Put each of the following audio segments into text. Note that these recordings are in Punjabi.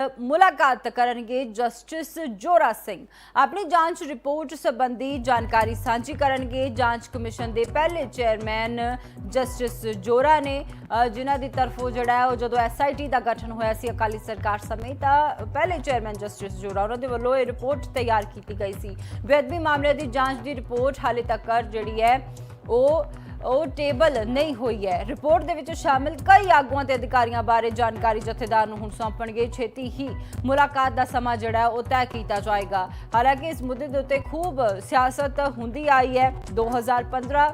ਮੁਲਾਕਾਤ ਕਰਨਗੇ ਜਸਟਿਸ ਜੋਰਾ ਸਿੰਘ। ਆਪਣੀ ਜਾਂਚ ਰਿਪੋਰਟ ਸੰਬੰਧੀ ਜਾਣਕਾਰੀ ਸਾਂਝੀ ਕਰਨਗੇ। ਜਾਂਚ ਕਮਿਸ਼ਨ ਦੇ ਪਹਿਲੇ ਚੇਅਰਮੈਨ ਜਸਟਿਸ ਜੋਰਾ ਨੇ ਜਿਨ੍ਹਾਂ ਦੀ ਤਰਫੋਂ ਜਿਹੜਾ ਉਹ ਜਦੋਂ ਐਸਆਈਟੀ ਦਾ ਗਠਨ ਹੋਇਆ ਸੀ ਅਕਾਲੀ ਸਰਕਾਰ ਸਮੇਤ ਤਾਂ ਪਹਿਲੇ ਚੇਅਰਮੈਨ ਜਸਟਿਸ ਜੋਰਾ ਉਹਨਾਂ ਦੇ ਵੱਲੋਂ ਇਹ ਰਿਪੋਰਟ ਤਿਆਰ ਕੀਤੀ ਗਈ ਸੀ। ਬੇਅਦਬੀ ਮਾਮਲੇ ਦੀ ਜਾਂਚ ਦੀ ਰਿਪੋਰਟ ਹਾਲੇ ਤੱਕ ਜਿਹੜੀ ਹੈ ਉਹ ਉਹ ਟੇਬਲ ਨਹੀਂ ਹੋਈ ਹੈ। ਰਿਪੋਰਟ ਦੇ ਵਿੱਚ ਸ਼ਾਮਿਲ ਕਈ ਆਗੂਆਂ ਤੇ ਅਧਿਕਾਰੀਆਂ ਬਾਰੇ ਜਾਣਕਾਰੀ ਜਥੇਦਾਰ ਨੂੰ ਹੁਣ ਸੌਂਪਣਗੇ। ਛੇਤੀ ਹੀ ਮੁਲਾਕਾਤ ਦਾ ਸਮਾਂ ਜਿਹੜਾ ਉਹ ਤੈਅ ਕੀਤਾ ਜਾਏਗਾ। ਹਾਲਾਂਕਿ ਇਸ ਮੁੱਦੇ ਦੇ ਉੱਤੇ ਖੂਬ ਸਿਆਸਤ ਹੁੰਦੀ ਆਈ ਹੈ। 2015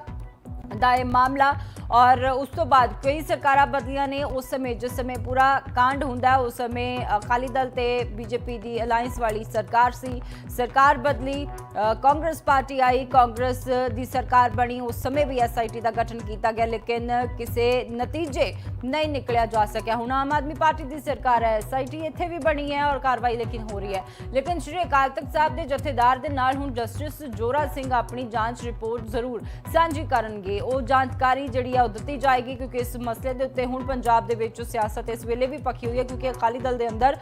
ਦਾ ਇਹ ਮਾਮਲਾ ਔਰ ਉਸ ਤੋਂ ਬਾਅਦ ਕਈ ਸਰਕਾਰਾਂ ਬਦਲੀਆਂ ਨੇ ਉਸ ਸਮੇਂ ਜਿਸ ਸਮੇਂ ਪੂਰਾ ਕਾਂਡ ਹੁੰਦਾ ਹੈ, ਉਸ ਸਮੇਂ ਅਕਾਲੀ ਦਲ ਤੇ ਬੀਜੇਪੀ ਦੀ ਅਲਾਈਅੰਸ ਵਾਲੀ ਸਰਕਾਰ ਸੀ ਸਰਕਾਰ ਬਦਲੀ ਅ, ਕਾਂਗਰਸ ਪਾਰਟੀ ਆਈ ਕਾਂਗਰਸ ਦੀ ਸਰਕਾਰ ਬਣੀ ਉਸ ਸਮੇਂ ਵੀ ਐਸਆਈਟੀ ਦਾ ਗਠਨ ਕੀਤਾ ਗਿਆ ਲੇਕਿਨ ਕਿਸੇ ਨਤੀਜੇ ਨਹੀਂ ਨਿਕਲਿਆ ਜਾ ਸਕਿਆ। ਹੁਣ ਆਮ ਆਦਮੀ ਪਾਰਟੀ ਦੀ ਸਰਕਾਰ ਹੈ ਐਸਆਈਟੀ ਇੱਥੇ ਵੀ ਬਣੀ ਹੈ ਔਰ ਕਾਰਵਾਈ ਲੇਕਿਨ ਹੋ ਰਹੀ ਹੈ। ਲੇਕਿਨ ਸ਼੍ਰੀ ਅਕਾਲ ਤਖਤ ਸਾਹਿਬ ਦੇ ਜਥੇਦਾਰ ਦੇ ਨਾਲ ਹੁਣ ਜਸਟਿਸ ਜੋਰਾ ਸਿੰਘ ਆਪਣੀ ਜਾਂਚ ਰਿਪੋਰਟ ਜ਼ਰੂਰ ਸਾਂਝੀ ਕਰਨਗੇ। ਉਹ ਜਾਣਕਾਰੀ ਜਿਹੜੀ ਆ ਉਹ ਦਿੱਤੀ ਜਾਏਗੀ ਕਿਉਂਕਿ ਇਸ ਮਸਲੇ ਦੇ ਉੱਤੇ ਹੁਣ ਪੰਜਾਬ ਦੇ ਵਿੱਚ ਸਿਆਸਤ ਇਸ ਵੇਲੇ ਵੀ ਪੱਕੀ ਹੋਈ ਹੈ ਕਿਉਂਕਿ ਅਕਾਲੀ ਦਲ ਦੇ ਅੰਦਰ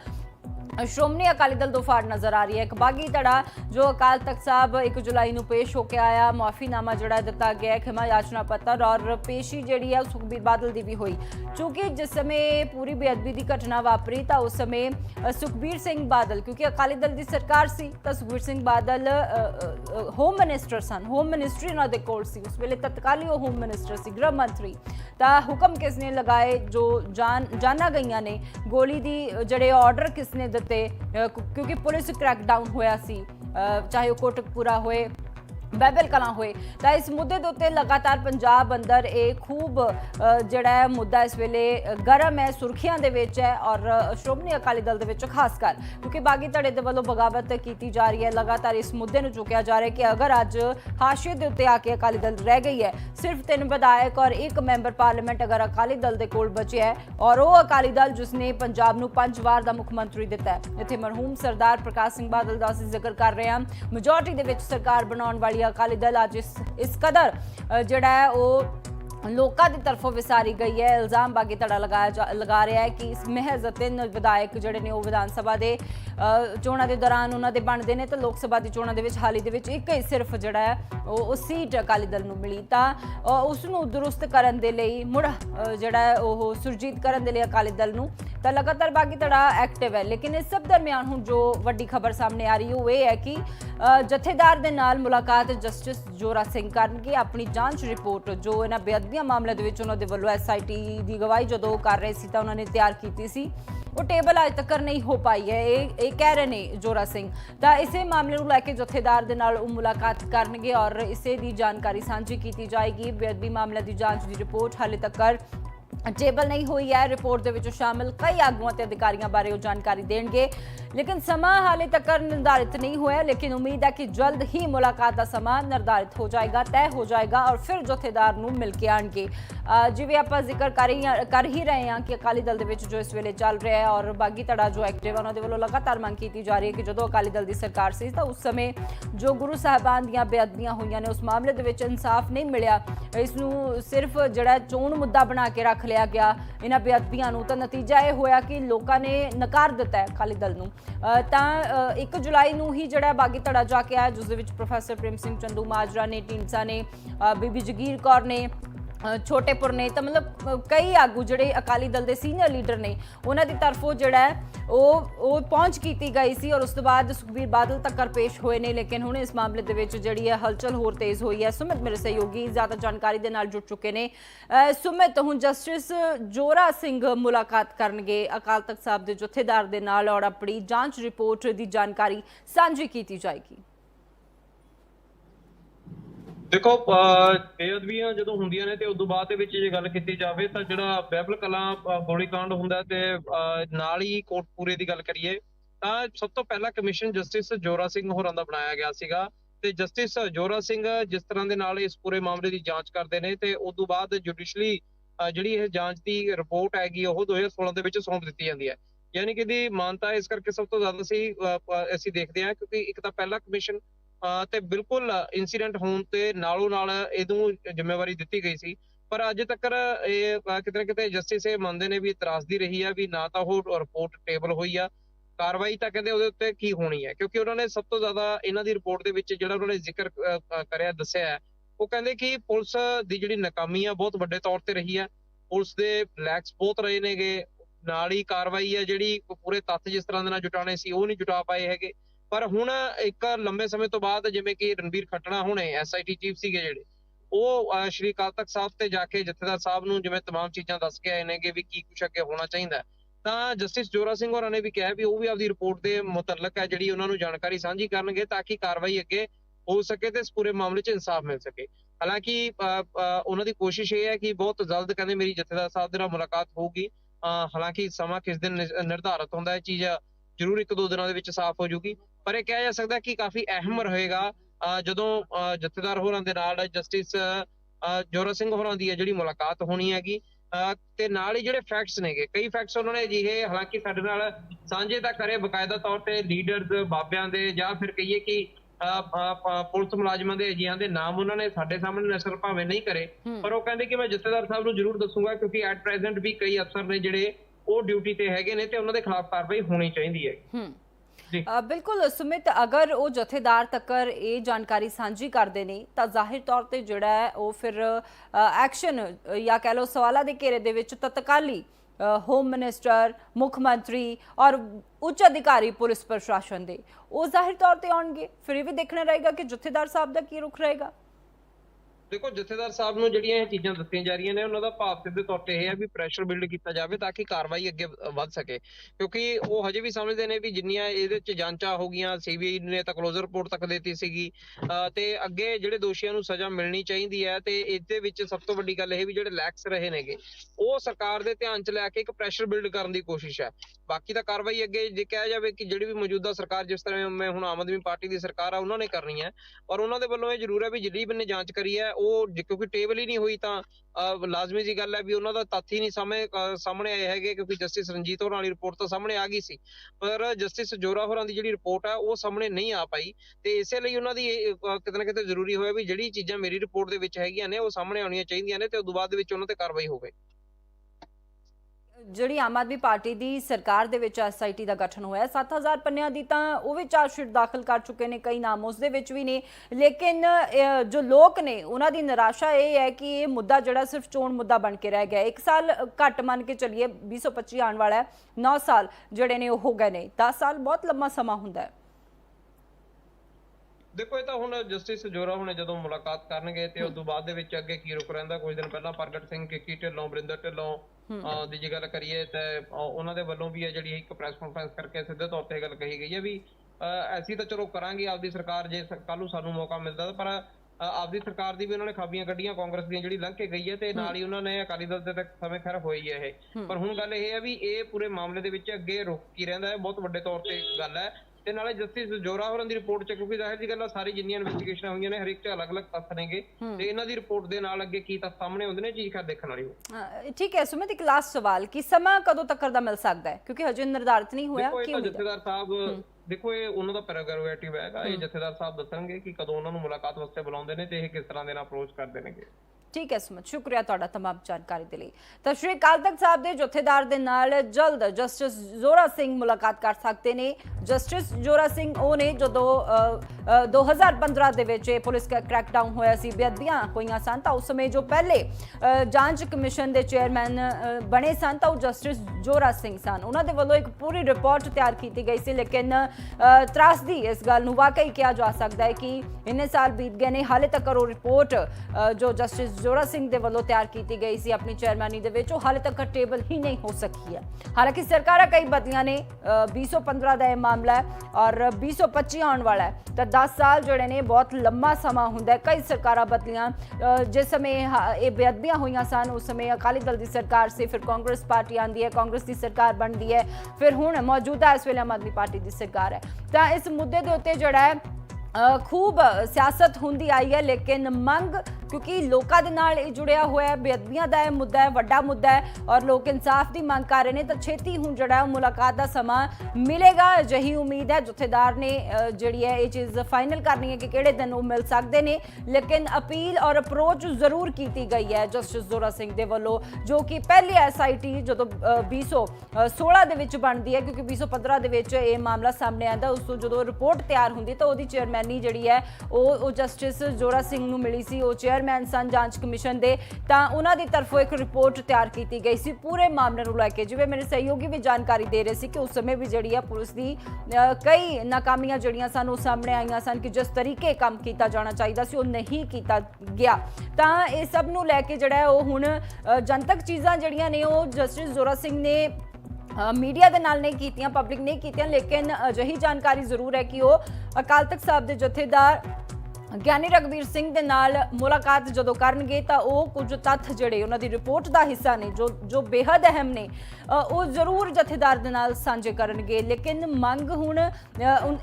ਸ਼੍ਰੋਮਣੀ ਅਕਾਲੀ ਦਲ ਤੋਂ ਫਾੜ ਨਜ਼ਰ ਆ ਰਹੀ ਹੈ। ਇੱਕ ਬਾਗੀ ਧੜਾ ਜੋ ਅਕਾਲ ਤਖਤ ਸਾਹਿਬ 1 ਜੁਲਾਈ ਨੂੰ ਪੇਸ਼ ਹੋ ਕੇ ਆਇਆ। ਮਾਫੀਨਾਮਾ ਜਿਹੜਾ ਦਿੱਤਾ ਗਿਆ ਖਿਮਾ ਯਾਚਨਾ ਪੱਤਰ ਔਰ ਪੇਸ਼ੀ ਜਿਹੜੀ ਹੈ ਉਹ ਸੁਖਬੀਰ ਬਾਦਲ ਦੀ ਵੀ ਹੋਈ। ਕਿਉਂਕਿ ਜਿਸ ਸਮੇਂ ਪੂਰੀ ਬੇਅਦਬੀ ਦੀ ਘਟਨਾ ਵਾਪਰੀ ਤਾਂ ਉਸ ਸਮੇਂ ਸੁਖਬੀਰ ਸਿੰਘ ਬਾਦਲ, ਕਿਉਂਕਿ ਅਕਾਲੀ ਦਲ ਦੀ ਸਰਕਾਰ ਸੀ ਤਾਂ ਸੁਖਬੀਰ ਸਿੰਘ ਬਾਦਲ ਹੋਮ ਮਿਨਿਸਟਰ ਸਨ। ਹੋਮ ਮਿਨਿਸਟਰੀ ਉਹਨਾਂ ਦੇ ਕੋਲ ਸੀ। ਉਸ ਵੇਲੇ ਤਤਕਾਲੀ ਉਹ ਹੋਮ ਮਿਨਿਸਟਰ ਸੀ, ਗ੍ਰਹਿ ਮੰਤਰੀ। ਤਾਂ ਹੁਕਮ ਕਿਸ ਨੇ ਲਗਾਏ, ਜੋ ਜਾਨ, ਜਾਨਾਂ ਗਈਆਂ ਨੇ, ਗੋਲੀ ਦੀ ਜਿਹੜੇ ਆਰਡਰ ਕਿਸ ਨੇ ਦਿੱਤੇ ਅ, ਕਿਉਂਕਿ ਪੁਲਿਸ ਕ੍ਰੈਕਡਾਊਨ ਹੋਇਆ ਸੀ। ਚਾਹੇ ਉਹ ਕੋਟਕਪੂਰਾ ਹੋਏ ਬਹਿਬਲ ਕਲਾਂ ਹੋਏ। ਤਾਂ ਇਸ ਮੁੱਦੇ ਦੇ ਉੱਤੇ ਲਗਾਤਾਰ ਪੰਜਾਬ ਅੰਦਰ ਇਹ ਖੂਬ ਜਿਹੜਾ ਹੈ ਮੁੱਦਾ ਇਸ ਵੇਲੇ ਗਰਮ ਹੈ, ਸੁਰਖੀਆਂ ਦੇ ਵਿੱਚ ਹੈ ਔਰ ਸ਼੍ਰੋਮਣੀ ਅਕਾਲੀ ਦਲ ਦੇ ਵਿੱਚ ਖਾਸ ਕਰ। ਕਿਉਂਕਿ ਬਾਗੀ ਧੜੇ ਦੇ ਵੱਲੋਂ ਬਗਾਵਤ ਕੀਤੀ ਜਾ ਰਹੀ ਹੈ, ਲਗਾਤਾਰ ਇਸ ਮੁੱਦੇ ਨੂੰ ਚੁੱਕਿਆ ਜਾ ਰਿਹਾ ਕਿ ਅਗਰ ਅੱਜ ਹਾਸ਼ੀਏ ਦੇ ਉੱਤੇ ਆ ਕੇ ਅਕਾਲੀ ਦਲ ਰਹਿ ਗਈ ਹੈ, ਸਿਰਫ ਤਿੰਨ ਵਿਧਾਇਕ ਔਰ ਇੱਕ ਮੈਂਬਰ ਪਾਰਲੀਮੈਂਟ ਅਗਰ ਅਕਾਲੀ ਦਲ ਦੇ ਕੋਲ ਬਚਿਆ ਹੈ ਔਰ ਉਹ ਅਕਾਲੀ ਦਲ ਜਿਸ ਨੇ ਪੰਜਾਬ ਨੂੰ ਪੰਜ ਵਾਰ ਦਾ ਮੁੱਖ ਮੰਤਰੀ ਦਿੱਤਾ ਹੈ। ਇੱਥੇ ਮਰਹੂਮ ਸਰਦਾਰ ਪ੍ਰਕਾਸ਼ ਸਿੰਘ ਬਾਦਲ ਦਾ ਅਸੀਂ ਜ਼ਿਕਰ ਕਰ ਰਹੇ ਹਾਂ। ਮੈਜੋਰਟੀ ਦੇ ਵਿੱਚ ਸਰਕਾਰ ਬਣਾਉਣ ਵਾਲੀ ਅਕਾਲੀ ਦਲ ਅੱਜ ਇਸ ਇਸ ਕਦਰ ਜਿਹੜਾ ਹੈ ਉਹ ਲੋਕਾਂ ਦੀ ਤਰਫੋਂ ਵਿਸਾਰੀ ਗਈ ਹੈ। ਇਲਜ਼ਾਮ ਬਾਗੀ ਧੜਾ ਲਗਾਇਆ ਜਾ- ਲਗਾ ਰਿਹਾ ਹੈ ਕਿ ਇਸ ਮਹਿਜ਼ ਤਿੰਨ ਵਿਧਾਇਕ ਜਿਹੜੇ ਨੇ ਉਹ ਵਿਧਾਨ ਸਭਾ ਦੇ ਚੋਣਾਂ ਦੇ ਦੌਰਾਨ ਉਹਨਾਂ ਦੇ ਬਣਦੇ ਨੇ ਤਾਂ ਲੋਕ ਸਭਾ ਦੀ ਚੋਣਾਂ ਦੇ ਵਿੱਚ ਹਾਲੀ ਦੇ ਵਿੱਚ ਇੱਕ ਹੀ ਸਿਰਫ ਜਿਹੜਾ ਹੈ, ਉਹ ਉਹ ਸੀਟ ਅਕਾਲੀ ਦਲ ਨੂੰ ਮਿਲੀ ਤਾਂ ਉਸ ਨੂੰ ਦਰੁਸਤ ਕਰਨ ਦੇ ਲਈ ਮੁੜ ਜਿਹੜਾ ਉਹ ਸੁਰਜੀਤ ਕਰਨ ਦੇ ਲਈ ਅਕਾਲੀ ਦਲ ਨੂੰ ਤਾਂ ਲਗਾਤਾਰ ਬਾਗੀ ਧੜਾ ਐਕਟਿਵ ਹੈ। ਲੇਕਿਨ ਇਸ ਸਭ ਦਰਮਿਆਨ ਹੁਣ ਜੋ ਵੱਡੀ ਖਬਰ ਸਾਹਮਣੇ ਆ ਰਹੀ ਉਹ ਇਹ ਹੈ ਕਿ ਜਥੇਦਾਰ ਦੇ ਨਾਲ ਮੁਲਾਕਾਤ ਜਸਟਿਸ ਜੋਰਾ ਸਿੰਘ ਕਰਨਗੇ। ਆਪਣੀ ਜਾਂਚ ਰਿਪੋਰਟ ਜੋ ਇਹਨਾਂ ਬੇਅਦਬੀਆਂ ਮਾਮਲੇ ਦੇ ਵਿੱਚ ਉਹਨਾਂ ਦੇ ਵੱਲੋਂ ਐਸਆਈਟੀ ਦੀ ਗਵਾਹੀ ਜਦੋਂ ਕਰ ਰਹੇ ਸੀ ਤਾਂ ਉਹਨਾਂ ਨੇ ਤਿਆਰ ਕੀਤੀ ਸੀ। ਉਹ ਟੇਬਲ ਅਜੇ ਤੱਕ ਨਹੀਂ ਹੋ ਪਾਈ ਹੈ। ਇਹ ਇਹ ਕਹਿ ਰਹੇ ਨੇ ਜੋਰਾ ਸਿੰਘ। ਤਾਂ ਇਸੇ ਮਾਮਲੇ ਨੂੰ ਲੈ ਕੇ ਜਥੇਦਾਰ ਦੇ ਨਾਲ ਉਹ ਮੁਲਾਕਾਤ ਕਰਨਗੇ ਔਰ ਇਸੇ ਦੀ ਜਾਣਕਾਰੀ ਸਾਂਝੀ ਕੀਤੀ ਜਾਏਗੀ। ਬੇਅਦਬੀ ਮਾਮਲੇ ਦੀ ਜਾਂਚ ਦੀ ਰਿਪੋਰਟ ਹਾਲੇ ਤੱਕ ਟੇਬਲ ਨਹੀਂ ਹੋਈ ਹੈ। ਰਿਪੋਰਟ ਦੇ ਵਿੱਚ ਸ਼ਾਮਿਲ ਕਈ ਆਗੂਆਂ ਤੇ ਅਧਿਕਾਰੀਆਂ ਬਾਰੇ ਉਹ ਜਾਣਕਾਰੀ ਦੇਣਗੇ। ਲੇਕਿਨ ਸਮਾਂ ਹਾਲੇ ਤੱਕ ਨਿਰਧਾਰਿਤ ਨਹੀਂ ਹੋਇਆ, ਲੇਕਿਨ ਉਮੀਦ ਹੈ ਕਿ ਜਲਦ ਹੀ ਮੁਲਾਕਾਤ ਦਾ ਸਮਾਂ ਨਿਰਧਾਰਿਤ ਹੋ ਜਾਏਗਾ, ਤੈਅ ਹੋ ਜਾਏਗਾ ਔਰ ਫਿਰ ਜਥੇਦਾਰ ਨੂੰ ਮਿਲ ਕੇ ਆਣਗੇ। ਜਿਵੇਂ ਆਪਾਂ ਜ਼ਿਕਰ ਕਰ ਹੀ ਕਰ ਹੀ ਰਹੇ ਹਾਂ ਕਿ ਅਕਾਲੀ ਦਲ ਦੇ ਵਿੱਚ ਜੋ ਇਸ ਵੇਲੇ ਚੱਲ ਰਿਹਾ ਹੈ ਔਰ ਬਾਗੀ ਧੜਾ ਜੋ ਐਕਟਿਵ ਉਹਨਾਂ ਦੇ ਵੱਲੋਂ ਲਗਾਤਾਰ ਮੰਗ ਕੀਤੀ ਜਾ ਰਹੀ ਹੈ ਕਿ ਜਦੋਂ ਅਕਾਲੀ ਦਲ ਦੀ ਸਰਕਾਰ ਸੀ ਤਾਂ ਉਸ ਸਮੇਂ ਜੋ ਗੁਰੂ ਸਾਹਿਬਾਨ ਦੀਆਂ ਬੇਅਦਬੀਆਂ ਹੋਈਆਂ ਨੇ, ਉਸ ਮਾਮਲੇ ਦੇ ਵਿੱਚ ਇਨਸਾਫ ਨਹੀਂ ਮਿਲਿਆ। ਇਸ ਨੂੰ ਸਿਰਫ ਜਿਹੜਾ ਚੋਣ ਮੁੱਦਾ ਬਣਾ ਕੇ ਰੱਖ ਲਿਆ ਗਿਆ। ਇਹਨਾਂ ਬੇਅਦਬੀਆਂ ਨੂੰ ਤਾਂ ਨਤੀਜਾ ਇਹ ਹੋਇਆ ਕਿ ਲੋਕਾਂ ਨੇ ਨਕਾਰ ਦਿੱਤਾ ਹੈ ਅਕਾਲੀ ਦਲ ਨੂੰ। ਅ, ਤਾਂ ਅ, 1 ਜੁਲਾਈ ਨੂੰ ਹੀ ਜਿਹੜਾ ਬਾਗੀ ਧੜਾ ਜਾ ਕੇ ਆਇਆ ਜਿਸ ਦੇ ਵਿੱਚ ਪ੍ਰੋਫੈਸਰ ਪ੍ਰੇਮ ਸਿੰਘ ਚੰਦੂ ਮਾਜਰਾ ਨੇ ਢੀਂਡਸਾ ਨੇ ਅ, ਬੀਬੀ ਜਗੀਰ ਕੌਰ ਨੇ ਛੋਟੇਪੁਰ ਨੇ, ਤਾਂ ਮਤਲਬ ਕਈ ਆਗੂ ਜਿਹੜੇ ਅਕਾਲੀ ਦਲ ਦੇ ਸੀਨੀਅਰ ਲੀਡਰ ਨੇ, ਉਹਨਾਂ ਦੀ ਤਰਫੋਂ ਜਿਹੜਾ ਉਹ ਉਹ ਪਹੁੰਚ ਕੀਤੀ ਗਈ ਸੀ ਔਰ ਉਸ ਤੋਂ ਬਾਅਦ ਸੁਖਬੀਰ ਬਾਦਲ ਤੱਕ ਪੇਸ਼ ਹੋਏ ਨੇ, ਲੇਕਿਨ ਹੁਣ ਇਸ ਮਾਮਲੇ ਦੇ ਵਿੱਚ ਜਿਹੜੀ ਹੈ, ਹਲਚਲ ਹੋਰ ਤੇਜ਼ ਹੋਈ ਹੈ। ਸੁਮਿਤ ਮੇਰੇ ਸਹਿਯੋਗੀ ਜ਼ਿਆਦਾ ਜਾਣਕਾਰੀ ਦੇ ਨਾਲ ਜੁੜ ਚੁੱਕੇ ਨੇ। ਸੁਮਿਤ, ਹੁਣ ਜਸਟਿਸ ਜੋਰਾ ਸਿੰਘ ਮੁਲਾਕਾਤ ਕਰਨਗੇ ਅਕਾਲ ਤਖਤ ਸਾਹਿਬ ਦੇ ਜਥੇਦਾਰ ਦੇ ਨਾਲ ਔਰ ਆਪਣੀ ਜਾਂਚ ਰਿਪੋਰਟ ਦੀ ਜਾਣਕਾਰੀ ਸਾਂਝੀ ਕੀਤੀ ਜਾਏਗੀ। ਦੇਖੋ ਬੇਅਦਬੀਆਂ ਜਦੋਂ ਹੁੰਦੀਆਂ ਨੇ ਤੇ ਉਸ ਤੋਂ ਬਾਅਦ ਦੇ ਵਿੱਚ ਜੇ ਗੱਲ ਕੀਤੀ ਜਾਵੇ ਤਾਂ ਜਿਹੜਾ ਬਹਿਬਲ ਕਲਾਂ ਗੋਲੀकांड ਹੁੰਦਾ ਤੇ ਨਾਲ ਹੀ ਕੋਟਪੂਰੇ ਦੀ ਗੱਲ ਕਰੀਏ, ਤਾਂ ਸਭ ਤੋਂ ਪਹਿਲਾ ਕਮਿਸ਼ਨ ਜਸਟਿਸ ਜੋਰਾ ਸਿੰਘ ਹੋਰਾਂ ਦਾ ਬਣਾਇਆ ਗਿਆ ਸੀਗਾ ਤੇ ਜਸਟਿਸ ਜੋਰਾ ਸਿੰਘ ਜਿਸ ਤਰ੍ਹਾਂ ਦੇ ਨਾਲ ਇਸ ਪੂਰੇ ਮਾਮਲੇ ਦੀ ਜਾਂਚ ਕਰਦੇ ਨੇ ਤੇ ਉਸ ਤੋਂ ਬਾਅਦ ਜੁਡੀਸ਼ਲੀ ਜਿਹੜੀ ਇਹ ਜਾਂਚ ਦੀ ਰਿਪੋਰਟ ਹੈਗੀ ਉਹ 2016 ਦੇ ਵਿੱਚ ਸੌਂਪ ਦਿੱਤੀ ਜਾਂਦੀ ਹੈ। ਯਾਨੀ ਕਿ ਇਹਦੀ ਮਾਨਤਾ ਇਸ ਕਰਕੇ ਸਭ ਤੋਂ ਜ਼ਿਆਦਾ ਸੀ ਅਸੀਂ ਦੇਖਦੇ ਹਾਂ ਕਿਉਂਕਿ ਇੱਕ ਤਾਂ ਪਹਿਲਾ ਕਮਿਸ਼ਨ ਤੇ ਬਿਲਕੁਲ ਇਨਸੀਡੈਂਟ ਹੋਣ ਤੇ ਨਾਲੋਂ ਨਾਲ ਇਹਨੂੰ ਜ਼ਿੰਮੇਵਾਰੀ ਦਿੱਤੀ ਗਈ ਸੀ। ਪਰ ਅੱਜ ਤੱਕ ਇਹ ਕਿਤੇ ਨਾ ਕਿਤੇ ਜਸਟਿਸ ਇਹ ਮੰਨਦੇ ਨੇ ਵੀ ਇਤਰਾਜ਼ ਰਹੀ ਆ ਵੀ ਨਾ ਤਾਂ ਉਹ ਰਿਪੋਰਟ ਟੇਬਲ ਹੋਈ ਆ। ਕਾਰਵਾਈ ਤਾਂ ਕਹਿੰਦੇ ਉਹਦੇ ਉੱਤੇ ਕੀ ਹੋਣੀ ਹੈ ਕਿਉਂਕਿ ਉਹਨਾਂ ਨੇ ਸਭ ਤੋਂ ਜ਼ਿਆਦਾ ਇਹਨਾਂ ਦੀ ਰਿਪੋਰਟ ਦੇ ਵਿੱਚ ਜਿਹੜਾ ਉਹਨਾਂ ਨੇ ਜ਼ਿਕਰ ਕਰਿਆ, ਦੱਸਿਆ ਉਹ ਕਹਿੰਦੇ ਕਿ ਪੁਲਿਸ ਦੀ ਜਿਹੜੀ ਨਾਕਾਮੀ ਆ ਬਹੁਤ ਵੱਡੇ ਤੌਰ ਤੇ ਰਹੀ ਹੈ ਪੁਲਿਸ ਦੇ ਬਲੈਕਸ ਬਹੁਤ ਰਹੇ ਨੇਗੇ। ਨਾਲ ਹੀ ਕਾਰਵਾਈ ਹੈ ਜਿਹੜੀ ਪੂਰੇ ਤੱਥ ਜਿਸ ਤਰ੍ਹਾਂ ਦੇ ਨਾਲ ਜੁਟਾਣੇ ਸੀ, ਉਹ ਨਹੀਂ ਜੁਟਾ ਪਾਏ ਹੈਗੇ। ਪਰ ਹੁਣ ਇੱਕ ਲੰਬੇ ਸਮੇਂ ਤੋਂ ਬਾਅਦ ਜਿਵੇਂ ਕਿ ਰਣਬੀਰ ਖੱਟਣਾ ਹੁਣੇ ਐਸਆਈਟੀ ਚੀਫ ਸੀਗੇ ਜਿਹੜੇ ਉਹ ਅਹ, ਸ਼੍ਰੀ ਅਕਾਲ ਤਖਤ ਸਾਹਿਬ ਤੇ ਜਾ ਕੇ ਜਥੇਦਾਰ ਸਾਹਿਬ ਨੂੰ ਜਿਵੇਂ तमाम ਚੀਜ਼ਾਂ ਦੱਸ ਕੇ ਆਏ ਨੇਗੇ ਵੀ ਕੀ ਕੁਛ ਅੱਗੇ ਹੋਣਾ ਚਾਹੀਦਾ ਹੈ। ਤਾਂ ਜਸਟਿਸ ਜੋਰਾ ਸਿੰਘ ਹੋਰਾਂ ਨੇ ਵੀ ਕਿਹਾ ਵੀ ਉਹ ਵੀ ਆਪਦੀ ਰਿਪੋਰਟ ਦੇ ਮੁਤਲਕ ਹੈ ਜਿਹੜੀ ਉਹਨਾਂ ਨੂੰ ਜਾਣਕਾਰੀ ਸਾਂਝੀ ਕਰਨਗੇ ਤਾਂ ਕਿ ਕਾਰਵਾਈ ਅੱਗੇ ਹੋ ਸਕੇ ਤੇ ਇਸ ਪੂਰੇ ਮਾਮਲੇ 'ਚ ਇਨਸਾਫ ਮਿਲ ਸਕੇ ਹਾਲਾਂਕਿ ਅਹ, ਅਹ, ਉਹਨਾਂ ਦੀ ਕੋਸ਼ਿਸ਼ ਇਹ ਹੈ ਕਿ ਬਹੁਤ ਜਲਦ ਕਹਿੰਦੇ ਮੇਰੀ ਜਥੇਦਾਰ ਸਾਹਿਬ ਦੇ ਨਾਲ ਮੁਲਾਕਾਤ ਹੋਊਗੀ ਅਹ, ਹਾਲਾਂਕਿ ਸਮਾਂ ਕਿਸ ਦਿਨ ਨਿ- ਨਿਰਧਾਰਤ ਹੁੰਦਾ ਹੈ ਇਹ ਚੀਜ਼ ਜ਼ਰੂਰ ਇੱਕ ਦੋ ਦਿਨਾਂ ਦੇ ਵਿੱਚ ਸਾਫ਼ ਹੋ ਜੂਗੀ ਪਰ ਇਹ ਕਿਹਾ ਜਾ ਸਕਦਾ ਕਿ ਕਾਫੀ ਅਹਿਮ ਰਹੇਗਾ ਜਦੋਂ ਜਥੇਦਾਰ ਹੋਰਾਂ ਦੇ ਨਾਲ ਜਸਟਿਸ ਜੋਰਾ ਸਿੰਘ ਹੋਰਾਂ ਦੀ ਜਿਹੜੀ ਮੁਲਾਕਾਤ ਹੋਣੀ ਹੈਗੀ ਤੇ ਨਾਲ ਹੀ ਜਿਹੜੇ ਫੈਕਟਸ ਨੇਗੇ ਕਈ ਫੈਕਟਸ ਉਹਨਾਂ ਨੇ ਅਜਿਹੇ ਹਾਲਾਂਕਿ ਸਾਡੇ ਨਾਲ ਸਾਂਝੇ ਤਾਂ ਕਰੇ ਬਕਾਇਦਾ ਤੌਰ ਤੇ ਲੀਡਰਸ ਬਾਬਿਆਂ ਦੇ ਜਾਂ ਫਿਰ ਕਹੀਏ ਕਿ ਪੁਲਿਸ ਮੁਲਾਜ਼ਮਾਂ ਦੇ ਅਜਿਹਿਆਂ ਦੇ ਨਾਮ ਉਹਨਾਂ ਨੇ ਸਾਡੇ ਸਾਹਮਣੇ ਨਸ਼ਰ ਭਾਵੇਂ ਨਹੀਂ ਕਰੇ। ਪਰ ਉਹ ਕਹਿੰਦੇ ਕਿ ਮੈਂ ਜਥੇਦਾਰ ਸਾਹਿਬ ਨੂੰ ਜ਼ਰੂਰ ਦੱਸੂਗਾ ਕਿਉਂਕਿ ਐਟ ਪ੍ਰੈਜ਼ੈਂਟ ਵੀ ਕਈ ਅਫਸਰ ਨੇ ਜਿਹੜੇ ਉਹ ਡਿਊਟੀ ਤੇ ਹੈਗੇ ਨੇ ਤੇ ਉਹਨਾਂ ਦੇ ਖਿਲਾਫ ਕਾਰਵਾਈ ਹੋਣੀ ਚਾਹੀਦੀ ਹੈ ਬਿਲਕੁਲ ਸੁਮਿਤ, ਅਗਰ ਉਹ ਜਥੇਦਾਰ ਤੱਕਰ ਇਹ ਜਾਣਕਾਰੀ ਸਾਂਝੀ ਕਰਦੇ ਨੇ, ਤਾਂ ਜ਼ਾਹਿਰ ਤੌਰ ਤੇ ਜਿਹੜਾ ਹੈ, ਉਹ ਫਿਰ ਐਕਸ਼ਨ ਜਾਂ ਕਹਿ ਲਓ ਸਵਾਲਾਂ ਦੇ ਘੇਰੇ ਦੇ ਵਿੱਚ ਤਤਕਾਲੀ ਹੋਮ ਮਿਨਿਸਟਰ, ਮੁੱਖ ਮੰਤਰੀ ਔਰ ਉੱਚ ਅਧਿਕਾਰੀ ਪੁਲਿਸ ਪ੍ਰਸ਼ਾਸਨ ਦੇ, ਉਹ ਜ਼ਾਹਿਰ ਤੌਰ ਤੇ ਆਉਣਗੇ। ਫਿਰ ਇਹ ਵੀ ਦੇਖਣਾ ਰਹੇਗਾ ਕਿ ਜਥੇਦਾਰ ਸਾਹਿਬ ਦਾ ਕੀ ਰੁਖ ਰਹੇਗਾ। ਦੇਖੋ, ਜਥੇਦਾਰ ਸਾਹਿਬ ਨੂੰ ਜਿਹੜੀਆਂ ਇਹ ਚੀਜ਼ਾਂ ਦੱਸੀਆਂ ਜਾ ਰਹੀਆਂ ਨੇ, ਉਹਨਾਂ ਦਾ ਭਾਵ ਸਿੱਧੇ ਤੌਰ ਤੇ ਇਹ ਹੈ ਵੀ ਪ੍ਰੈਸ਼ਰ ਬਿਲਡ ਕੀਤਾ ਜਾਵੇ ਤਾਂ ਕਿ ਕਾਰਵਾਈ ਅੱਗੇ ਵੱਧ ਸਕੇ। ਕਿਉਂਕਿ ਉਹ ਹਜੇ ਵੀ ਸਮਝਦੇ ਨੇ ਵੀ ਜਿੰਨੀਆਂ ਇਹਦੇ ਵਿੱਚ ਜਾਂਚਾਂ ਹੋ ਗਈਆਂ ਸੀਬੀਆਈ ਨੇ ਤਾਂ ਕਲੋਜ਼ਰ ਰਿਪੋਰਟ ਤੱਕ ਦਿੱਤੀ ਸੀਗੀ। ਤੇ ਅੱਗੇ ਜਿਹੜੇ ਦੋਸ਼ੀਆਂ ਨੂੰ ਸਜ਼ਾ ਮਿਲਣੀ ਚਾਹੀਦੀ ਹੈ ਤੇ ਇਸ ਦੇ ਵਿੱਚ ਸਭ ਤੋਂ ਵੱਡੀ ਗੱਲ ਇਹ ਵੀ ਜਿਹੜੇ ਲੈਕਸ ਰਹੇ ਨੇਗੇ, ਉਹ ਸਰਕਾਰ ਦੇ ਧਿਆਨ 'ਚ ਲੈ ਕੇ ਇੱਕ ਪ੍ਰੈਸ਼ਰ ਬਿਲਡ ਕਰਨ ਦੀ ਕੋਸ਼ਿਸ਼ ਹੈ। ਬਾਕੀ ਤਾਂ ਕਾਰਵਾਈ ਅੱਗੇ ਜੇ ਕਿਹਾ ਜਾਵੇ ਕਿ ਜਿਹੜੀ ਵੀ ਮੌਜੂਦਾ ਸਰਕਾਰ, ਜਿਸ ਤਰ੍ਹਾਂ ਮੈਂ ਹੁਣ ਆਮ ਆਦਮੀ ਪਾਰਟੀ ਦੀ ਸਰਕਾਰ ਆ, ਉਹਨਾਂ ਨੇ ਕਰਨੀ ਹੈ। ਔਰ ਉਹਨਾਂ ਦੇ ਵੱਲੋਂ ਇਹ ਜ਼ਰੂਰ ਹੈ ਵੀ ਜਿਹੜੀ ਨੇ ਜਾਂਚ ਕਰੀ ਹੈ ਉਹ ਜੇ- ਕਿਉਂਕਿ ਟੇਬਲ ਹੀ ਨਹੀਂ ਹੋਈ ਤਾਂ ਲਾਜ਼ਮੀ ਜੀ ਗੱਲ ਹੈ ਵੀ ਉਹਨਾਂ ਦਾ ਤੱਥ ਹੀ ਨਹੀਂ ਸਾਹਮਣੇ ਸਾਹਮਣੇ ਆਏ ਹੈਗੇ ਕਿਉਂਕਿ ਜਸਟਿਸ ਰਣਜੀਤ ਹੋਰਾਂ ਵਾਲੀ ਰਿਪੋਰਟ ਤਾਂ ਸਾਹਮਣੇ ਆ ਗਈ ਸੀ। ਪਰ ਜਸਟਿਸ ਜੋਰਾ ਹੋਰਾਂ ਦੀ ਜਿਹੜੀ ਰਿਪੋਰਟ ਹੈ, ਉਹ ਸਾਹਮਣੇ ਨਹੀਂ ਆ ਪਾਈ ਤੇ ਇਸੇ ਲਈ ਉਹਨਾਂ ਦੀ ਕਿਤੇ ਨਾ ਕਿਤੇ ਜ਼ਰੂਰੀ ਹੋਇਆ ਵੀ ਜਿਹੜੀ ਚੀਜ਼ਾਂ ਮੇਰੀ ਰਿਪੋਰਟ ਦੇ ਵਿੱਚ ਹੈਗੀਆਂ ਨੇ, ਉਹ ਸਾਹਮਣੇ ਆਉਣੀਆਂ ਚਾਹੀਦੀਆਂ ਨੇ ਤੇ ਉਦੋਂ ਬਾਅਦ ਦੇ ਵਿੱਚ ਉਹਨਾਂ ਤੇ ਕਾਰਵਾਈ ਹੋਵੇ। ਜਿਹੜੀ ਆਮ ਆਦਮੀ ਪਾਰਟੀ ਦੀ ਸਰਕਾਰ ਦੇ ਵਿੱਚ ਐਸਆਈਟੀ ਦਾ ਗਠਨ ਹੋਇਆ 7000 ਪੰਨਿਆਂ ਦੀ ਤਾਂ ਉਹ ਵੀ ਚਾਰਜਸ਼ੀਟ ਦਾਖਲ ਕਰ ਚੁੱਕੇ ਨੇ, ਕਈ ਨਾਮ ਉਸ ਦੇ ਵਿੱਚ ਵੀ ਨੇ। ਲੇਕਿਨ ਜੋ ਲੋਕ ਨੇ, ਉਹਨਾਂ ਦੀ ਨਿਰਾਸ਼ਾ ਇਹ ਹੈ ਕਿ ਇਹ ਮੁੱਦਾ ਜਿਹੜਾ ਸਿਰਫ ਚੋਣ ਮੁੱਦਾ ਬਣ ਕੇ ਰਹਿ ਗਿਆ ਇੱਕ ਸਾਲ ਘੱਟ ਮੰਨ ਕੇ ਚੱਲੀਏ 2025 ਆਉਣ ਵਾਲਾ ਹੈ 9 ਸਾਲ ਜਿਹੜੇ ਨੇ ਉਹ ਹੋ ਗਏ ਨੇ। 10 ਸਾਲ ਬਹੁਤ ਲੰਮਾ ਸਮਾਂ ਹੁੰਦਾ ਹੈ। ਦੇਖੋ ਇਹ ਤਾਂ ਹੁਣ ਜਸਟਿਸ ਜੋਰਾ ਹੁਣੇ ਜਦੋਂ ਮੁਲਾਕਾਤ ਕਰਨਗੇ ਤੇ ਉਸ ਤੋਂ ਬਾਅਦ ਦੇ ਵਿੱਚ ਅੱਗੇ ਕੀ ਰੁਕ ਰਹਿੰਦਾ? ਕੁਝ ਦਿਨ ਪਹਿਲਾਂ ਪ੍ਰਗਟ ਸਿੰਘ ਕਿੱਕੀ ਢਿੱਲੋਂ ਬਰਿੰਦਰ ਢਿੱਲੋਂ ਦੀ ਜੇ ਗੱਲ ਕਰੀਏ ਤੇ ਉਹਨਾਂ ਦੇ ਵੱਲੋਂ ਵੀ ਹੈ ਜਿਹੜੀ ਇੱਕ ਪ੍ਰੈਸ ਕਾਨਫਰੰਸ ਕਰਕੇ ਸਿੱਧੇ ਤੌਰ ਤੇ ਗੱਲ ਕਹੀ ਗਈ ਹੈ ਵੀ ਅਸੀਂ ਤਾਂ ਚਲੋ ਕਰਾਂਗੇ ਆਪਦੀ ਸਰਕਾਰ ਜੇ ਕੱਲ ਨੂੰ ਸਾਨੂੰ ਮੌਕਾ ਮਿਲਦਾ ਪਰ ਆਪਦੀ ਸਰਕਾਰ ਦੀ ਵੀ ਉਹਨਾਂ ਨੇ ਖਾਬੀਆਂ ਕੱਢੀਆਂ ਕਾਂਗਰਸ ਦੀਆਂ ਜਿਹੜੀ ਲੰਘ ਕੇ ਗਈ ਹੈ ਤੇ ਨਾਲ ਹੀ ਉਹਨਾਂ ਨੇ ਅਕਾਲੀ ਦਲ ਦੇ ਤੱਕ ਸਮੇਂ ਖੈਰ ਹੋਈ ਹੈ ਇਹ। ਪਰ ਹੁਣ ਗੱਲ ਇਹ ਹੈ ਵੀ ਇਹ ਪੂਰੇ ਮਾਮਲੇ ਦੇ ਵਿੱਚ ਅੱਗੇ ਰੁਕ ਕੀ ਰਹਿੰਦਾ ਹੈ ਬਹੁਤ ਵੱਡੇ ਤੌਰ ਤੇ ਗੱਲ ਹੈ। ਤੇ ਨਾਲੇ ਜਸਟਿਸ ਜੋਰਾ ਹੋਰਾਂ ਦੀ ਰਿਪੋਰਟ ਚ ਕਿਉਂਕਿ ਜ਼ਾਹਿਰ ਜੀ ਗੱਲ ਸਾਰੀ ਜਿੰਨੀਆਂ ਇਨਵੈਸਟੀਗੇਸ਼ਨਾਂ ਹੋਈਆਂ ਨੇ ਹਰੇਕ ਚ ਅਲੱਗ-ਅਲੱਗ ਤੱਥ ਨੇਗੇ। ਤੇ ਇਹਨਾਂ ਦੀ ਰਿਪੋਰਟ ਦੇ ਨਾਲ ਅੱਗੇ ਕੀ ਤੱਥ ਸਾਹਮਣੇ ਆਉਂਦੇ ਨੇ ਚੀਜ਼ ਖੈਰ ਦੇਖਣ ਵਾਲੀ ਹੋ ਠੀਕ ਹੈ ਸੁਮਿਤ ਇੱਕ ਲਾਸਟ ਸਵਾਲ ਕਿ ਸਮਾਂ ਕਦੋਂ ਤੱਕ ਦਾ ਮਿਲ ਸਕਦਾ ਹੈ? ਕਿਉਂਕਿ ਹਜੇ ਨਿਰਧਾਰਿਤ ਨਹੀਂ ਹੋਇਆ ਕੀ ਉਮੀਦ ਜਥੇਦਾਰ ਸਾਹਿਬ ਦੇਖੋ ਇਹ ਉਹਨਾਂ ਦਾ ਪ੍ਰੈਰੋਗੇਟਿਵ ਹੈਗਾ ਇਹ ਜਥੇਦਾਰ ਸਾਹਿਬ ਦੱਸਣਗੇ ਕਿ ਕਦੋਂ ਉਹਨਾਂ ਨੂੰ ਮੁਲਾਕਾਤ ਵਾਸਤੇ ਬੁਲਾਉਂਦੇ ਨੇ ਤੇ ਇਹ ਕਿਸ ਤਰ੍ਹਾਂ ਦੇ ਨਾਲ ਅਪਰੋਚ ਕਰਦੇ ਨੇਗੇ। ਠੀਕ ਹੈ ਸੁਮਿਤ ਸ਼ੁਕਰੀਆ ਤੁਹਾਡਾ तमाम ਜਾਣਕਾਰੀ ਦੇ ਲਈ ਤਾਂ ਸ਼੍ਰੀ ਅਕਾਲ ਤਖਤ ਸਾਹਿਬ ਦੇ ਜਥੇਦਾਰ ਦੇ ਨਾਲ ਜਲਦ ਜਸਟਿਸ ਜ਼ੋਰਾ ਸਿੰਘ ਮੁਲਾਕਾਤ ਕਰ ਸਕਦੇ ਨੇ ਜਸਟਿਸ ਜ਼ੋਰਾ ਸਿੰਘ ਉਹ ਨੇ ਜਦੋਂ ਅ, ਅ, 2015 ਦੇ ਵਿੱਚ ਇਹ ਪੁਲਿਸ ਦਾ ਕ੍ਰੈਕਡਾਊਨ ਹੋਇਆ ਸੀ ਬੇਅਦਬੀਆਂ ਹੋਈਆਂ ਸਨ ਤਾਂ ਉਸ ਸਮੇਂ ਜੋ ਪਹਿਲੇ ਅ, ਜਾਂਚ ਕਮਿਸ਼ਨ ਦੇ ਚੇਅਰਮੈਨ ਅ, ਬਣੇ ਸਨ ਤਾਂ ਉਹ ਜਸਟਿਸ ਜ਼ੋਰਾ ਸਿੰਘ ਸਨ ਉਹਨਾਂ ਦੇ ਵੱਲੋਂ ਇੱਕ ਪੂਰੀ ਰਿਪੋਰਟ ਤਿਆਰ ਕੀਤੀ ਗਈ ਸੀ ਲੇਕਿਨ ਅ, ਤਰਾਸਦੀ ਇਸ ਗੱਲ ਨੂੰ ਵਾਕਈ ਕਿਹਾ ਜਾ ਸਕਦਾ ਹੈ ਕਿ ਇੰਨੇ ਸਾਲ ਬੀਤ ਗਏ ਨੇ ਹਾਲੇ ਤੱਕ ਉਹ ਰਿਪੋਰਟ ਅ, ਜੋ ਜਸਟਿਸ ਜੋਰਾ ਸਿੰਘ ਦੇ ਵੱਲੋਂ ਤਿਆਰ ਕੀਤੀ ਗਈ ਸੀ ਆਪਣੀ ਚੇਅਰਮੈਨੀ ਦੇ ਵਿੱਚ। ਉਹ ਹਾਲੇ ਤੱਕ ਟੇਬਲ ਹੀ ਨਹੀਂ ਹੋ ਸਕੀ ਹੈ। ਹਾਲਾਂਕਿ ਸਰਕਾਰਾਂ ਕਈ ਬਦਲੀਆਂ ਨੇ ਅ, 2015 ਦਾ ਇਹ ਮਾਮਲਾ ਹੈ ਔਰ 2025 ਆਉਣ ਵਾਲਾ ਹੈ। ਤਾਂ 10 ਸਾਲ ਜਿਹੜੇ ਨੇ ਬਹੁਤ ਲੰਮਾ ਸਮਾਂ ਹੁੰਦਾ ਹੈ। ਕਈ ਸਰਕਾਰਾਂ ਬਦਲੀਆਂ ਜਿਸ ਸਮੇਂ ਇਹ ਬੇਅਦਬੀਆਂ ਹੋਈਆਂ ਸਨ ਉਸ ਸਮੇਂ ਅਕਾਲੀ ਦਲ ਦੀ ਸਰਕਾਰ ਸੀ ਫਿਰ ਕਾਂਗਰਸ ਪਾਰਟੀ ਆਂਦੀ ਹੈ ਕਾਂਗਰਸ ਦੀ ਸਰਕਾਰ ਬਣਦੀ ਹੈ ਫਿਰ ਹੁਣ ਮੌਜੂਦਾ ਇਸ ਵੇਲੇ ਆਮ ਆਦਮੀ ਪਾਰਟੀ ਦੀ ਸਰਕਾਰ ਹੈ। ਤਾਂ ਇਸ ਮੁੱਦੇ ਦੇ ਉੱਤੇ ਜਿਹੜਾ ਹੈ ਅ, ਖੂਬ ਸਿਆਸਤ ਹੁੰਦੀ ਆਈ ਹੈ ਲੇਕਿਨ ਮੰਗ ਕਿਉਂਕਿ ਲੋਕਾਂ ਦੇ ਨਾਲ ਇਹ ਜੁੜਿਆ ਹੋਇਆ ਹੈ ਬੇਅਦਬੀਆਂ ਦਾ ਇਹ ਮੁੱਦਾ ਹੈ ਵੱਡਾ ਮੁੱਦਾ ਹੈ ਔਰ ਲੋਕ ਇਨਸਾਫ ਦੀ ਮੰਗ ਕਰ ਰਹੇ ਨੇ। ਤਾਂ ਛੇਤੀ ਹੁਣ ਜਿਹੜਾ ਉਹ ਮੁਲਾਕਾਤ ਦਾ ਸਮਾਂ ਮਿਲੇਗਾ। ਅਜਿਹੀ ਉਮੀਦ ਹੈ ਜਥੇਦਾਰ ਨੇ ਜਿਹੜੀ ਹੈ ਇਹ ਚੀਜ਼ ਫਾਈਨਲ ਕਰਨੀ ਹੈ ਕਿ ਕਿਹੜੇ ਦਿਨ ਉਹ ਮਿਲ ਸਕਦੇ ਨੇ। ਲੇਕਿਨ ਅਪੀਲ ਔਰ ਅਪਰੋਚ ਜ਼ਰੂਰ ਕੀਤੀ ਗਈ ਹੈ ਜਸਟਿਸ ਜ਼ੋਰਾ ਸਿੰਘ ਦੇ ਵੱਲੋਂ ਜੋ ਕਿ ਪਹਿਲੀ ਐਸਆਈਟੀ ਜਦੋਂ ਅ, 2016 ਦੇ ਵਿੱਚ ਬਣਦੀ ਹੈ ਕਿਉਂਕਿ 2015 ਦੇ ਵਿੱਚ ਇਹ ਮਾਮਲਾ ਸਾਹਮਣੇ ਆਂਦਾ ਉਸ ਤੋਂ ਜਦੋਂ ਰਿਪੋਰਟ ਤਿਆਰ ਹੁੰਦੀ ਤਾਂ ਉਹਦੀ ਚੇਅਰਮੈਨੀ ਜਿਹੜੀ ਹੈ ਉਹ ਉਹ ਜਸਟਿਸ ਜ਼ੋਰਾ ਸਿੰਘ ਨੂੰ ਮਿਲੀ ਸੀ ਉਹ ਚੇਅਰ ਚੇਅਰਮੈਨ ਸਨ ਜਾਂਚ ਕਮਿਸ਼ਨ ਦੇ, ਤਾਂ ਉਹਨਾਂ ਦੀ ਤਰਫੋਂ ਇੱਕ ਰਿਪੋਰਟ ਤਿਆਰ ਕੀਤੀ ਗਈ ਸੀ ਪੂਰੇ ਮਾਮਲੇ ਨੂੰ ਲੈ ਕੇ, ਜਿਵੇਂ ਮੇਰੇ ਸਹਿਯੋਗੀ ਵੀ ਜਾਣਕਾਰੀ ਦੇ ਰਹੇ ਸੀ ਕਿ ਉਸ ਸਮੇਂ ਵੀ ਜਿਹੜੀ ਹੈ ਪੁਲਿਸ ਦੀ ਕਈ ਨਾਕਾਮੀਆਂ ਜਿਹੜੀਆਂ ਸਨ ਉਹ ਸਾਹਮਣੇ ਆਈਆਂ ਸਨ ਕਿ ਜਿਸ ਤਰੀਕੇ ਕੰਮ ਕੀਤਾ ਜਾਣਾ ਚਾਹੀਦਾ ਸੀ, ਉਹ ਨਹੀਂ ਕੀਤਾ ਗਿਆ। ਤਾਂ ਇਹ ਸਭ ਨੂੰ ਲੈ ਕੇ ਜਿਹੜਾ ਉਹ ਹੁਣ ਜਨਤਕ ਚੀਜ਼ਾਂ ਜਿਹੜੀਆਂ ਨੇ ਉਹ ਜਸਟਿਸ ਜ਼ੋਰਾ ਸਿੰਘ ਨੇ ਮੀਡੀਆ ਦੇ ਨਾਲ ਨਹੀਂ ਕੀਤੀਆਂ, ਪਬਲਿਕ ਨਹੀਂ ਕੀਤੀਆਂ, ਲੇਕਿਨ ਅਜਿਹੀ ਜਾਣਕਾਰੀ ਜ਼ਰੂਰ ਹੈ ਕਿ ਉਹ ਅਕਾਲ ਤਖਤ ਸਾਹਿਬ ਦੇ ਜਥੇਦਾਰ ਗਿਆਨੀ ਰਗਵੀਰ ਸਿੰਘ ਦੇ ਨਾਲ ਮੁਲਾਕਾਤ ਜਦੋਂ ਕਰਨਗੇ ਤਾਂ ਉਹ ਕੁਝ ਤੱਥ ਜਿਹੜੇ ਉਹਨਾਂ ਦੀ ਰਿਪੋਰਟ ਦਾ ਹਿੱਸਾ ਨੇ, ਜੋ ਜੋ ਬੇहद ਅਹਿਮ ਨੇ ਉਹ ਜ਼ਰੂਰ ਜਥੇਦਾਰ ਦੇ ਨਾਲ ਸਾਂਝੇ ਕਰਨਗੇ। ਲੇਕਿਨ ਮੰਗ ਹੁਣ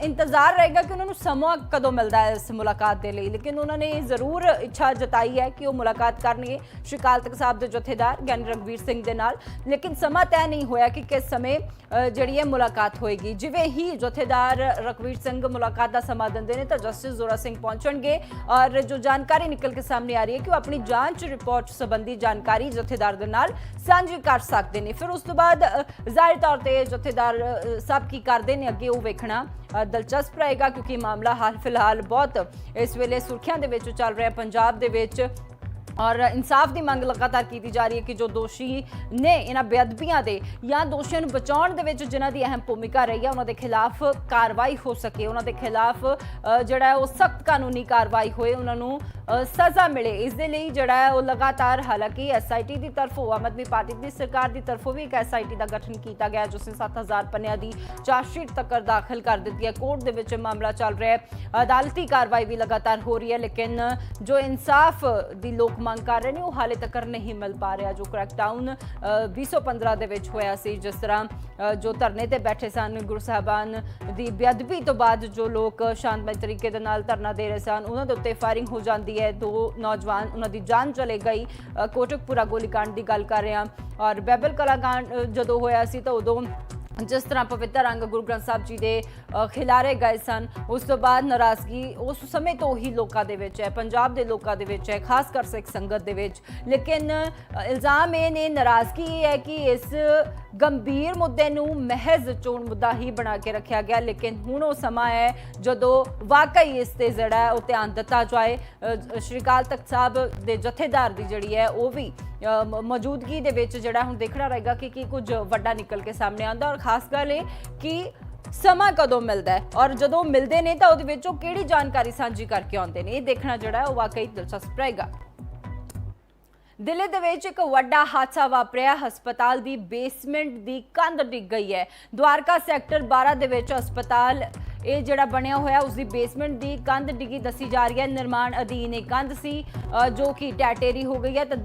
ਇੰਤਜ਼ਾਰ ਰਹੇਗਾ ਕਿ ਉਹਨਾਂ ਨੂੰ ਸਮਾਂ ਕਦੋਂ ਮਿਲਦਾ ਹੈ ਇਸ ਮੁਲਾਕਾਤ ਦੇ ਲਈ। ਲੇਕਿਨ ਉਹਨਾਂ ਨੇ ਜ਼ਰੂਰ ਇੱਛਾ ਜਤਾਈ ਹੈ ਕਿ ਉਹ ਮੁਲਾਕਾਤ ਕਰਨਗੇ ਸ਼੍ਰੀ ਅਕਾਲ ਤਖਤ ਸਾਹਿਬ ਦੇ ਜਥੇਦਾਰ ਗਿਆਨੀ ਰਗਵੀਰ ਸਿੰਘ ਦੇ ਨਾਲ। ਲੇਕਿਨ ਸਮਾਂ ਤੈਅ ਨਹੀਂ ਹੋਇਆ ਕਿ ਕਿਸ ਸਮੇਂ ਜਿਹੜੀ ਹੈ ਮੁਲਾਕਾਤ ਹੋਏਗੀ। ਜਿਵੇਂ ਹੀ ਜਥੇਦਾਰ ਰਗਵੀਰ ਸਿੰਘ ਮੁਲਾਕਾਤ ਦਾ ਸਮਾਂ ਦਿੰਦੇ ਨੇ ਤਾਂ ਜਸਟਿਸ ਜ਼ੋਰਾ ਸਿੰਘ ਪਹੁੰਚਣਗੇ। ਔਰ ਜੋ ਜਾਣਕਾਰੀ ਨਿਕਲ ਕੇ ਸਾਹਮਣੇ ਆ ਰਹੀ ਹੈ ਕਿ ਉਹ ਆਪਣੀ ਜਾਂਚ ਰਿਪੋਰਟ ਸੰਬੰਧੀ ਜਾਣਕਾਰੀ ਜਥੇਦਾਰ ਦੇ ਨਾਲ ਸਾਂਝੀ ਕਰ ਸਕਦੇ ਨੇ। ਫਿਰ ਉਸ ਤੋਂ ਬਾਅਦ ਜ਼ਾਹਿਰ ਤੌਰ ਤੇ ਜਥੇਦਾਰ ਸਭ ਕੀ ਕਰਦੇ ਨੇ ਅੱਗੇ ਉਹ ਵੇਖਣਾ ਦਿਲਚਸਪ ਰਹੇਗਾ ਕਿਉਂਕਿ ਮਾਮਲਾ ਹਾਲ ਫਿਲਹਾਲ ਬਹੁਤ, ਇਸ ਵੇਲੇ ਸੁਰਖੀਆਂ ਦੇ ਵਿੱਚ ਚੱਲ ਰਿਹਾ, ਪੰਜਾਬ ਦੇ ਵਿੱਚ ਔਰ ਇਨਸਾਫ ਦੀ ਮੰਗ ਲਗਾਤਾਰ ਕੀਤੀ ਜਾ ਰਹੀ ਹੈ ਕਿ ਜੋ ਦੋਸ਼ੀ ਨੇ ਇਹਨਾਂ ਬੇਅਦਬੀਆਂ ਦੇ ਜਾਂ ਦੋਸ਼ੀਆਂ ਨੂੰ ਬਚਾਉਣ ਦੇ ਵਿੱਚ ਜਿਨ੍ਹਾਂ ਦੀ ਅਹਿਮ ਭੂਮਿਕਾ ਰਹੀ ਹੈ, ਉਹਨਾਂ ਦੇ ਖਿਲਾਫ ਕਾਰਵਾਈ ਹੋ ਸਕੇ, ਉਹਨਾਂ ਦੇ ਖਿਲਾਫ ਜਿਹੜਾ ਉਹ ਸਖਤ ਕਾਨੂੰਨੀ ਕਾਰਵਾਈ ਹੋਏ, ਉਹਨਾਂ ਨੂੰ ਸਜ਼ਾ ਮਿਲੇ। ਇਸ ਦੇ ਲਈ ਜਿਹੜਾ ਹੈ ਉਹ ਲਗਾਤਾਰ, ਹਾਲਾਂਕਿ ਐਸਆਈਟੀ ਦੀ ਤਰਫੋਂ, ਆਮ ਆਦਮੀ ਪਾਰਟੀ ਦੀ ਸਰਕਾਰ ਦੀ ਤਰਫੋਂ ਵੀ ਇੱਕ ਐਸਆਈਟੀ ਦਾ ਗਠਨ ਕੀਤਾ ਗਿਆ, ਜਿਸ ਨੇ 7000 ਪੰਨਿਆਂ ਦੀ ਚਾਰਜਸ਼ੀਟ ਤੱਕ ਦਾਖਲ ਕਰ ਦਿੱਤੀ ਹੈ। ਕੋਰਟ ਦੇ ਵਿੱਚ ਮਾਮਲਾ ਚੱਲ ਰਿਹਾ ਹੈ। ਅਦਾਲਤੀ ਕਾਰਵਾਈ ਵੀ ਲਗਾਤਾਰ ਹੋ ਰਹੀ ਹੈ, ਲੇਕਿਨ ਜੋ ਇਨਸਾਫ ਦੀ ਲੋਕ ਮੰਗ ਕਰ ਰਹੇ ਨੇ, ਉਹ ਹਾਲੇ ਤੱਕ ਨਹੀਂ ਮਿਲ ਪਾ ਰਿਹਾ। ਜੋ ਕ੍ਰੈਕਡਾਊਨ 2015 ਦੇ ਵਿੱਚ ਹੋਇਆ ਸੀ, ਜਿਸ ਤਰ੍ਹਾਂ ਜੋ ਧਰਨੇ ਤੇ ਬੈਠੇ ਸਨ, ਗੁਰੂ ਸਾਹਿਬਾਨ ਦੀ ਬੇਅਦਬੀ ਤੋਂ ਬਾਅਦ ਜੋ ਲੋਕ ਸ਼ਾਂਤਮਈ ਤਰੀਕੇ ਦੇ ਨਾਲ ਧਰਨਾ ਦੇ ਰਹੇ ਸਨ, ਉਹਨਾਂ ਦੇ ਉੱਤੇ ਫਾਇਰਿੰਗ ਹੋ ਜਾਂਦੀ ਹੈ। ਦੋ ਨੌਜਵਾਨ, ਉਹਨਾਂ ਦੀ ਜਾਨ ਚਲੇ ਗਈ। ਕੋਟਕਪੁਰਾ ਕੋਟਕਪੂਰਾ ਗੋਲੀकांड ਦੀ ਗੱਲ ਕਰ ਰਹੇ ਹਾਂ। ਔਰ ਬੈਬਲ ਕਲਾਕਾਂਡ ਜਦੋਂ ਹੋਇਆ ਸੀ ਤਾਂ ਉਦੋਂ ਜਿਸ ਤਰ੍ਹਾਂ ਪਵਿੱਤਰ ਅੰਗ ਗੁਰੂ ਗ੍ਰੰਥ ਸਾਹਿਬ ਜੀ ਦੇ ਖਿਲਾਰੇ ਗਏ ਸਨ, ਉਸ ਤੋਂ ਬਾਅਦ ਨਾਰਾਜ਼ਗੀ ਉਸ ਸਮੇਂ ਤੋਂ ਹੀ ਲੋਕਾਂ ਦੇ ਵਿੱਚ ਹੈ, ਪੰਜਾਬ ਦੇ ਲੋਕਾਂ ਦੇ ਵਿੱਚ ਹੈ, ਖਾਸ ਕਰ ਸਿੱਖ ਸੰਗਤ ਦੇ ਵਿੱਚ। ਲੇਕਿਨ ਇਲਜ਼ਾਮ ਇਹ ਨੇ, ਨਾਰਾਜ਼ਗੀ ਇਹ ਹੈ ਕਿ ਇਸ ਗੰਭੀਰ ਮੁੱਦੇ ਨੂੰ ਮਹਿਜ਼ ਚੋਣ ਮੁੱਦਾ ਹੀ ਬਣਾ ਕੇ ਰੱਖਿਆ ਗਿਆ, ਲੇਕਿਨ ਹੁਣ ਉਹ ਸਮਾਂ ਹੈ ਜਦੋਂ ਵਾਕਈ ਇਸ ਤੇ ਜਿਹੜਾ ਉਹ ਧਿਆਨ ਦਿੱਤਾ ਜਾਏ। ਸ਼੍ਰੀ ਅਕਾਲ ਤਖਤ ਸਾਹਿਬ ਦੇ ਜਥੇਦਾਰ ਦੀ ਜਿਹੜੀ ਹੈ, ਉਹ ਵੀ ਮੌਜੂਦਗੀ ਦੇ ਵਿੱਚ ਜਿਹੜਾ ਹੁਣ ਦੇਖਣਾ ਰਹੇਗਾ ਕਿ ਕੀ ਕੁਝ ਵੱਡਾ ਨਿਕਲ ਕੇ ਸਾਹਮਣੇ ਆਉਂਦਾ ਔਰ ਖਾਸ ਗੱਲ ਇਹ ਕਿ ਸਮਾਂ ਕਦੋਂ ਮਿਲਦਾ ਹੈ ਔਰ ਜਦੋਂ ਮਿਲਦੇ ਨੇ ਤਾਂ ਉਹਦੇ ਵਿੱਚ ਉਹ ਕਿਹੜੀ ਜਾਣਕਾਰੀ ਸਾਂਝੀ ਕਰਕੇ ਆਉਂਦੇ ਨੇ, ਇਹ ਦੇਖਣਾ ਜਿਹੜਾ ਉਹ ਵਾਕਈ ਦਿਲਚਸਪ ਰਹੇਗਾ। ਦਿੱਲੀ ਦੇ ਵਿੱਚ ਇੱਕ ਵੱਡਾ ਹਾਦਸਾ ਵਾਪਰਿਆ, ਹਸਪਤਾਲ ਦੀ ਬੇਸਮੈਂਟ ਦੀ ਕੰਧ ਡਿੱਗ ਗਈ ਹੈ। ਦਵਾਰਕਾ ਸੈਕਟਰ 12 ਦੇ ਵਿੱਚ ਹਸਪਤਾਲ, ਇਹ ਜਿਹੜਾ ਬਣਿਆ ਹੋਇਆ ਉਸ ਦੀ ਬੇਸਮੈਂਟ ਦੀ ਕੰਧ ਡਿੱਗੀ, ਦੱਸੀ ਜਾ ਰਹੀ ਹੈ। ਨਿਰਮਾਣ ਅਧੀਨ ਇਹ ਕੰਧ ਸੀ ਜੋ ਕਿ ਟੈਟੇਰੀ ਹੋ ਗਈ ਹੈ ਤਾਂ